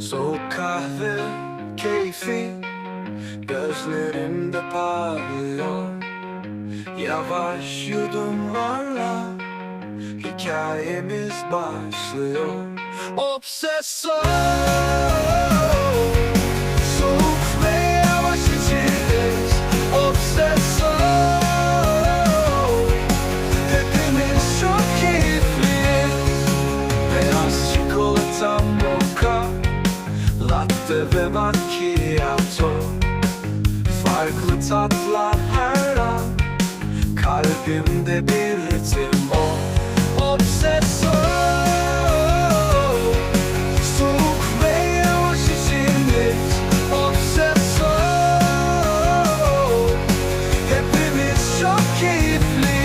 Soğuk kahve keyfi Gözlerimde parlıyor. Yavaş yudumlarla Hikayemiz başlıyor. Obsesyon Hepimiz çok keyifliyiz. Beyaz çikolata ve macchiato Farklı tatlar her an. Kalbimde bir ritim o. Obsesor Soğuk ve yavaş içindir Obsesor Hepimiz çok keyifli.